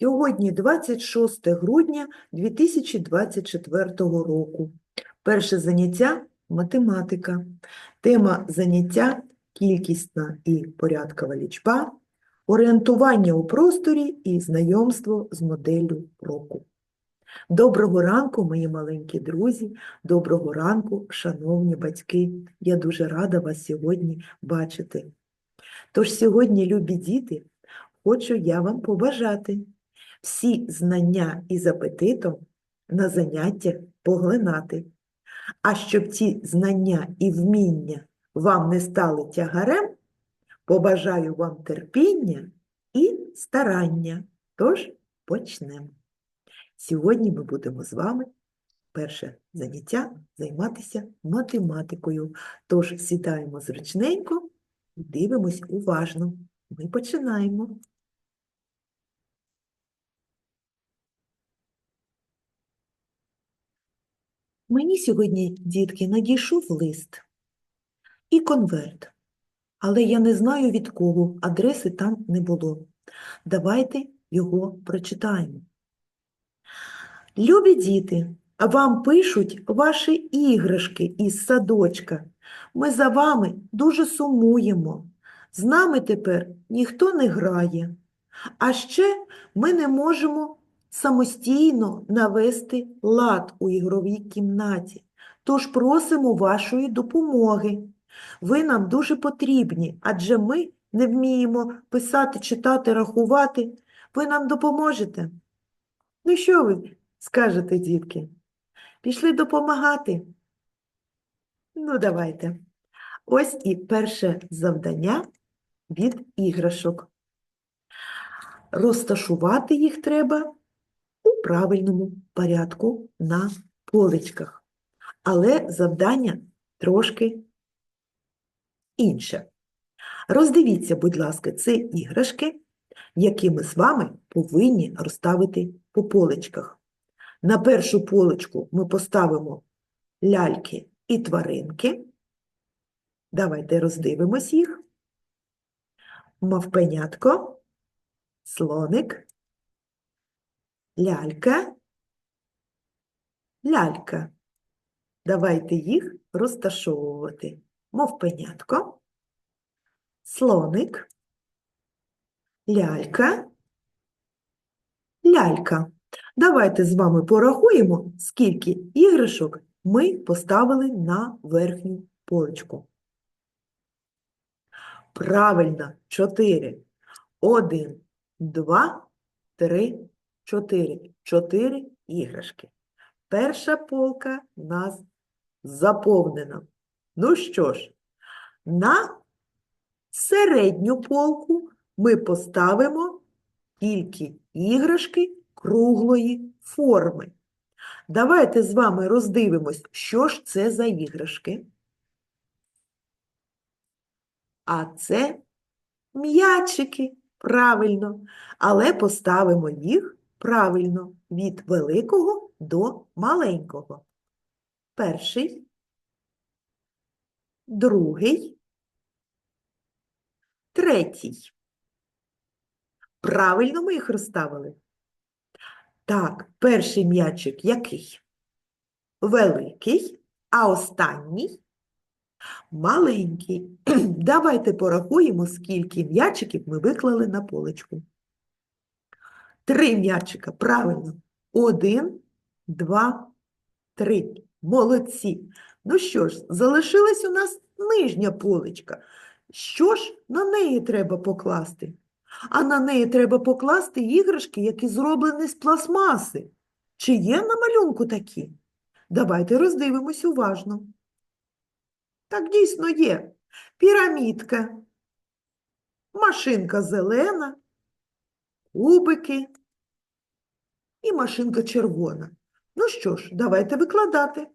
Сьогодні 26 грудня 2024 року. Перше заняття – математика. Тема заняття – кількісна і порядкова лічба, орієнтування у просторі і знайомство з моделлю року. Доброго ранку, мої маленькі друзі, доброго ранку, шановні батьки. Я дуже рада вас сьогодні бачити. Тож сьогодні, любі діти, хочу я вам побажати всі знання із апетитом на заняттях поглинати. А щоб ці знання і вміння вам не стали тягарем, побажаю вам терпіння і старання. Тож почнемо. Сьогодні ми будемо з вами перше заняття займатися математикою. Тож сідаємо зручненько дивимось уважно. Ми починаємо. Мені сьогодні, дітки, надійшов лист і конверт, але я не знаю від кого, адреси там не було. Давайте його прочитаємо. Любі діти, вам пишуть ваші іграшки із садочка. Ми за вами дуже сумуємо. З нами тепер ніхто не грає. А ще ми не можемо самостійно навести лад у ігровій кімнаті. Тож просимо вашої допомоги. Ви нам дуже потрібні, адже ми не вміємо писати, читати, рахувати. Ви нам допоможете? Ну що ви скажете, дітки? Пішли допомагати? Ну, давайте. Ось і перше завдання від іграшок. Розташувати їх треба правильному порядку на поличках. Але завдання трошки інше. Роздивіться, будь ласка, це іграшки, які ми з вами повинні розставити по поличках. На першу поличку ми поставимо ляльки і тваринки. Давайте роздивимось їх. Мавпенятко, слоник, лялька, лялька. Давайте їх розташовувати. Мовпенятко, слоник, лялька, лялька. Давайте з вами порахуємо, скільки іграшок ми поставили на верхню поличку. Правильно, 4. 1, 2, 3, 4. 4 іграшки. Перша полка у нас заповнена. Ну що ж, на середню полку ми поставимо тільки іграшки круглої форми. Давайте з вами роздивимось, що ж це за іграшки. А це м'ячики, правильно, але поставимо їх правильно від великого до маленького. Перший, другий, третій. Правильно ми їх розставили? Так, перший м'ячик який? Великий, а останній маленький. Давайте порахуємо, скільки м'ячиків ми виклали на поличку. Три м'ячика, правильно. Один, два, три. Молодці. Ну що ж, залишилась у нас нижня поличка. Що ж на неї треба покласти? А на неї треба покласти іграшки, які зроблені з пластмаси. Чи є на малюнку такі? Давайте роздивимось уважно. Так дійсно є. Пірамідка, машинка зелена, кубики і машинка червона. Ну що ж, давайте викладати.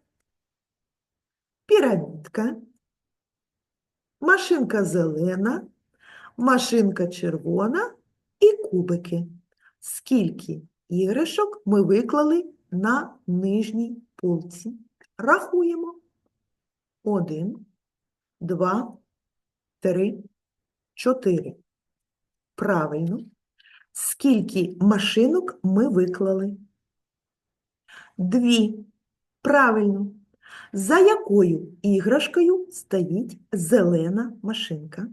Пірамідка, машинка зелена, машинка червона і кубики. Скільки іграшок ми виклали на нижній полці? Рахуємо. Один, два, три, чотири. Правильно. Скільки машинок ми виклали? Дві. Правильно. За якою іграшкою стоїть зелена машинка?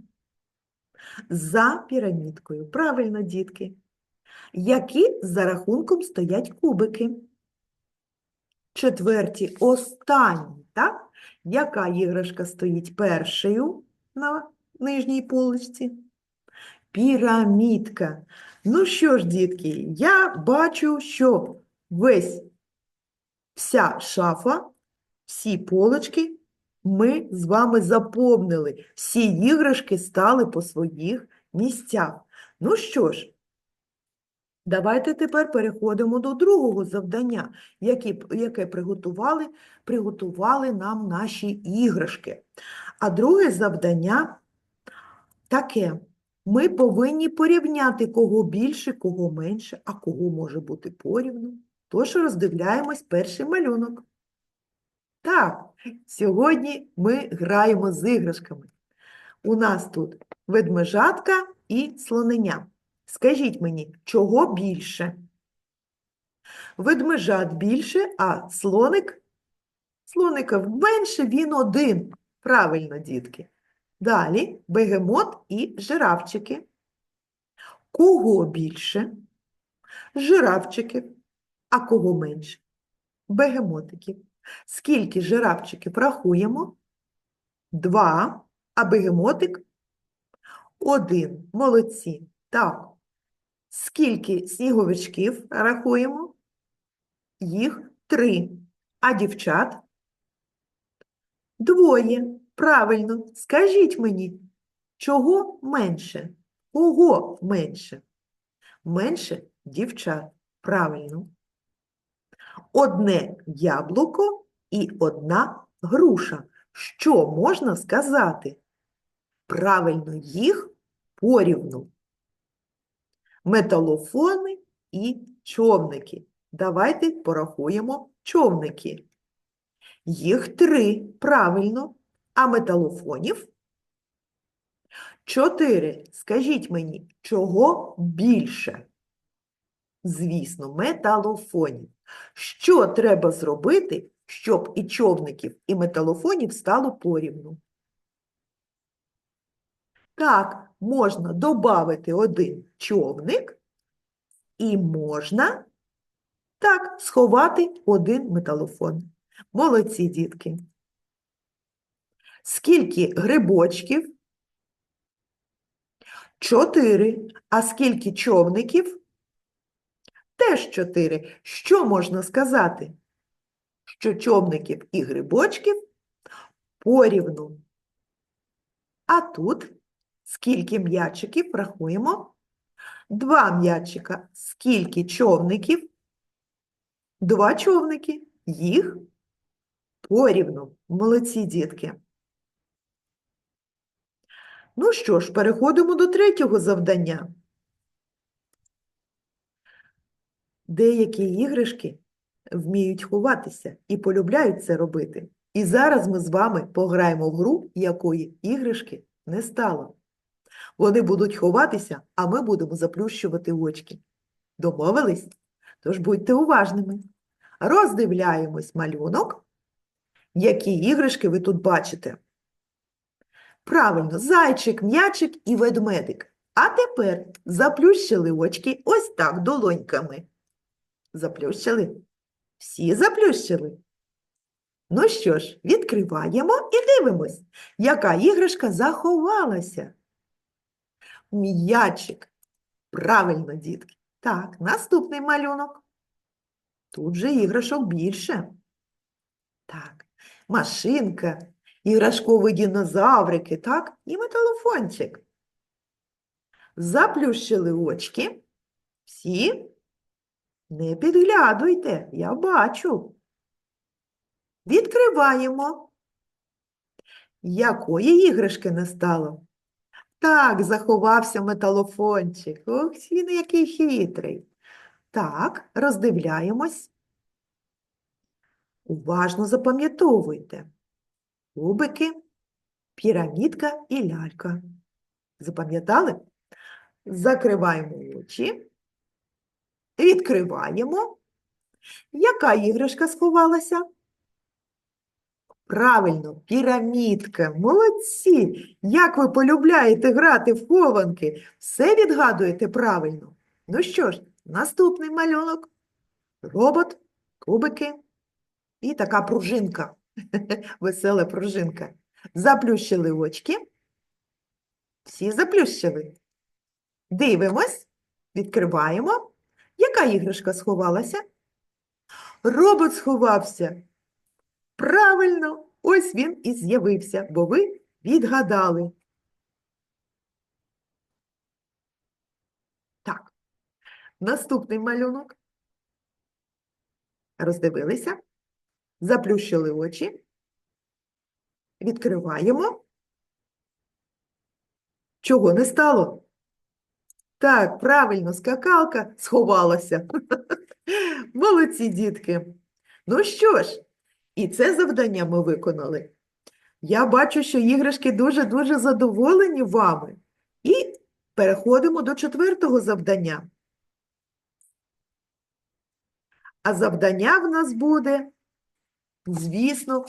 За пірамідкою. Правильно, дітки. Які за рахунком стоять кубики? Четверті, останні, так? Яка іграшка стоїть першою на нижній поличці? Пірамідка. Ну що ж, дітки, я бачу, що весь вся шафа, всі полочки ми з вами заповнили. Всі іграшки стали по своїх місцях. Ну що ж, давайте тепер переходимо до другого завдання, яке, яке приготували, приготували нам наші іграшки. А друге завдання таке. Ми повинні порівняти, кого більше, кого менше, а кого може бути порівну. Тож роздивляємось перший малюнок. Так, сьогодні ми граємо з іграшками. У нас тут ведмежатка і слоненя. Скажіть мені, чого більше? Ведмежат більше, а слоник? Слоника менше, він один. Правильно, дітки. Далі бегемот і жирафчики. Кого більше? Жирафчиків. А кого менше? Бегемотиків. Скільки жирафчиків рахуємо? Два. А бегемотик? Один. Молодці. Так. Скільки сніговичків рахуємо? Їх три. А дівчат? Двоє. Правильно. Скажіть мені, чого менше? Кого менше? Менше дівчат. Правильно. Одне яблуко і одна груша. Що можна сказати? Правильно, їх порівну. Металофони і човники. Давайте порахуємо човники. Їх три, правильно. А металофонів? Чотири. Скажіть мені, чого більше? Звісно, металофонів. Що треба зробити, щоб і човників, і металофонів стало порівну? Так, можна додати один човник і можна так сховати один металофон. Молодці, дітки. Скільки грибочків? Чотири. А скільки човників? Теж чотири. Що можна сказати? Що човників і грибочків порівну. А тут скільки м'ячиків рахуємо? Два м'ячика. Скільки човників? Два човники. Їх порівну. Молодці, дітки. Ну що ж, переходимо до третього завдання. Деякі іграшки вміють ховатися і полюбляють це робити. І зараз ми з вами пограємо в гру, якої іграшки не стало. Вони будуть ховатися, а ми будемо заплющувати очки. Домовились? Тож будьте уважними. Роздивляємось малюнок. Які іграшки ви тут бачите? Правильно, зайчик, м'ячик і ведмедик. А тепер заплющили очки ось так долоньками. Заплющили? Всі заплющили? Ну що ж, відкриваємо і дивимось, яка іграшка заховалася. М'ячик. Правильно, дітки. Так, наступний малюнок. Тут же іграшок більше. Так, машинка, іграшкові динозаврики, так, і металофончик. Заплющили очки. Всі не підглядуйте, я бачу. Відкриваємо. Якої іграшки не стало? Так, заховався металофончик. Ох, він який хитрий. Так, роздивляємось. Уважно запам'ятовуйте. Кубики, пірамідка і лялька. Запам'ятали? Закриваємо очі Відкриваємо. Яка іграшка сховалася? Правильно, пірамідка. Молодці! Як ви полюбляєте грати в хованки? Все відгадуєте правильно. Ну що ж, наступний малюнок. Робот, кубики і така пружинка. Весела пружинка. Заплющили очки. Всі заплющили. Дивимось, відкриваємо. Яка іграшка сховалася? Робот сховався. Правильно, ось він і з'явився, бо ви відгадали. Так, наступний малюнок. Роздивилися, заплющили очі, відкриваємо. Чого не стало? Так, правильно, скакалка сховалася. Молодці, дітки. Ну що ж, і це завдання ми виконали. Я бачу, що іграшки дуже-дуже задоволені вами. І переходимо до четвертого завдання. А завдання в нас буде, звісно,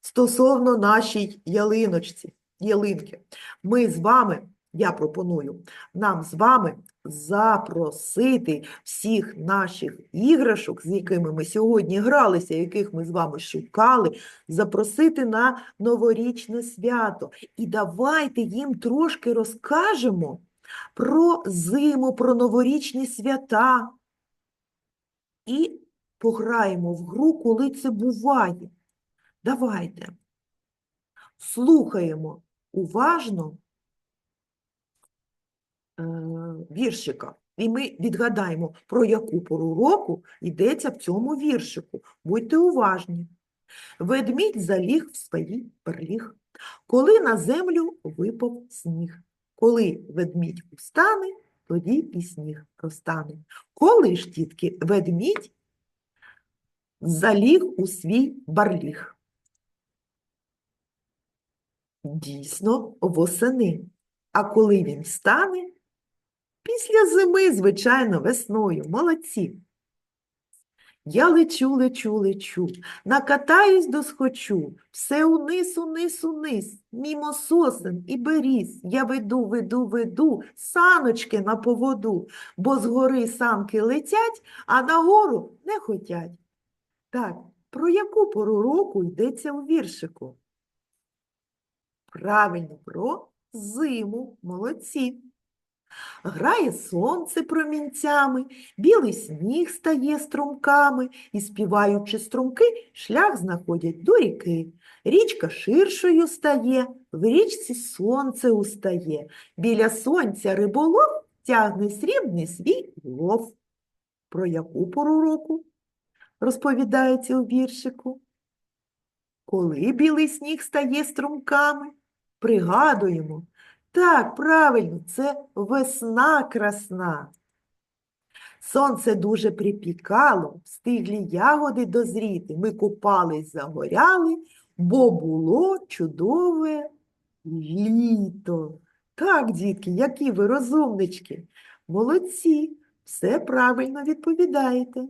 стосовно нашій ялиночці, ялинки. Ми з вами, я пропоную, нам з вами запросити всіх наших іграшок, з якими ми сьогодні гралися, яких ми з вами шукали, запросити на новорічне свято. І давайте їм трошки розкажемо про зиму, про новорічні свята. І пограємо в гру, коли це буває. Давайте слухаємо уважно е, віршика. І ми відгадаємо, про яку пору року йдеться в цьому віршику. Будьте уважні. Ведмідь заліг в своїй перліг, коли на землю випав сніг. Коли ведмідь устане, тоді і сніг розтане. Коли ж, тітки, ведмідь заліг у свій барліг? Дійсно, восени. А коли він стане? Після зими, звичайно, весною. Молодці. Я лечу, лечу, лечу, накатаюсь досхочу, все униз, униз, униз, мімо сосен і беріз. Я веду, веду, веду, саночки на поводу, бо згори санки летять, а нагору не хотять. Так, про яку пору року йдеться у віршику? Правильно, про зиму. Молодці. Грає сонце промінцями, білий сніг стає струмками, і, співаючи струмки, шлях знаходять до ріки. Річка ширшою стає, в річці сонце устає. Біля сонця риболов тягне срібний свій лов. Про яку пору року розповідається у віршику? Коли білий сніг стає струмками, пригадуємо, так, правильно, це весна красна. Сонце дуже припікало, встиглі ягоди дозріти. Ми купались, загоряли, бо було чудове літо. Так, дітки, які ви розумнички. Молодці, все правильно відповідаєте.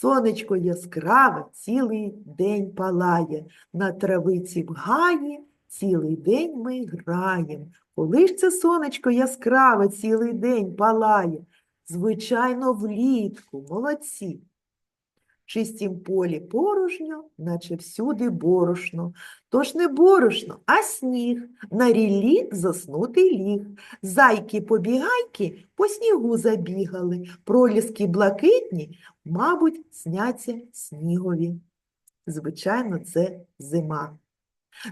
Сонечко яскраве цілий день палає, на травиці в гаї цілий день ми граємо. Коли ж це сонечко яскраве цілий день палає? Звичайно, влітку, молодці. Чистім полі порожньо, наче всюди борошно. Тож не борошно, а сніг. На ріллі заснутий ліг. Зайки-побігайки по снігу забігали. Проліски блакитні, мабуть, сняться снігові. Звичайно, це зима.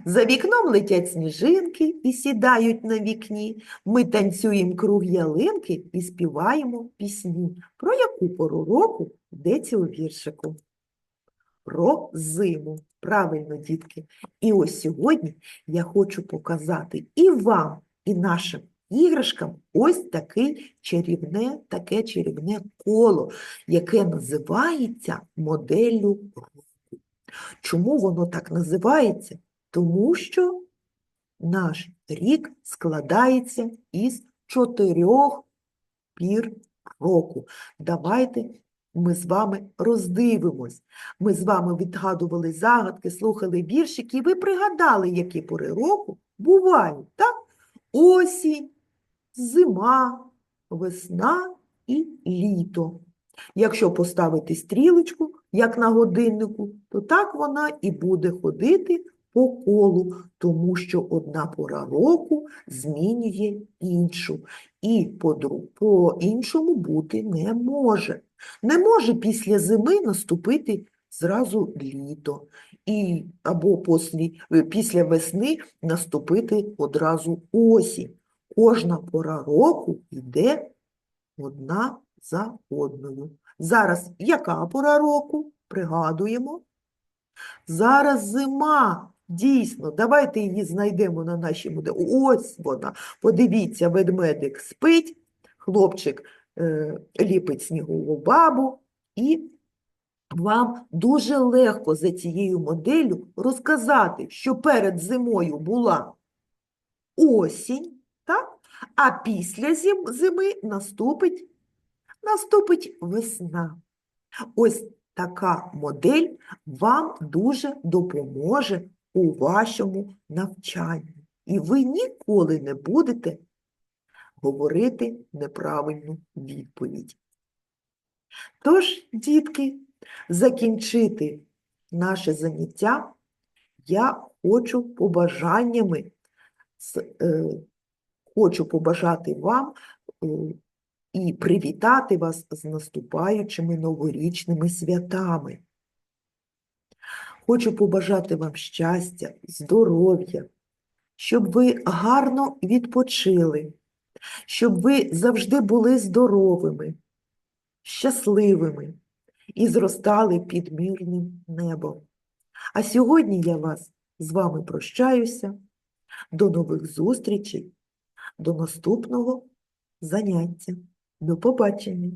За вікном летять сніжинки і сідають на вікні. Ми танцюємо круг ялинки і співаємо пісні. Про яку пору року йдеться у віршику? Про зиму. Правильно, дітки. І ось сьогодні я хочу показати і вам, і нашим іграшкам ось таке чарівне, таке чарівне коло, яке називається моделлю року. Чому воно так називається? Тому що наш рік складається із чотирьох пір року. Давайте ми з вами роздивимось. Ми з вами відгадували загадки, слухали віршики, і ви пригадали, які пори року бувають, так? Осінь, зима, весна і літо. Якщо поставити стрілочку, як на годиннику, то так вона і буде ходити по колу, тому що одна пора року змінює іншу, і по-іншому бути не може. Не може після зими наступити зразу літо, і, або послі, після весни наступити одразу осінь. Кожна пора року йде одна за одною. Зараз яка пора року? Пригадуємо. Зараз зима. Дійсно, давайте її знайдемо на нашій моделі. Ось вона. Подивіться, ведмедик спить, хлопчик е, ліпить снігову бабу, і вам дуже легко за цією моделлю розказати, що перед зимою була осінь, так? а після зим, зими наступить, наступить весна. Ось така модель вам дуже допоможе у вашому навчанні. І ви ніколи не будете говорити неправильну відповідь. Тож, дітки, закінчити наше заняття я хочу побажаннями, е, хочу побажати вам е, і привітати вас з наступаючими новорічними святами. Хочу побажати вам щастя, здоров'я, щоб ви гарно відпочили, щоб ви завжди були здоровими, щасливими і зростали під мирним небом. А сьогодні я вас з вами прощаюся. До нових зустрічей, до наступного заняття. До побачення!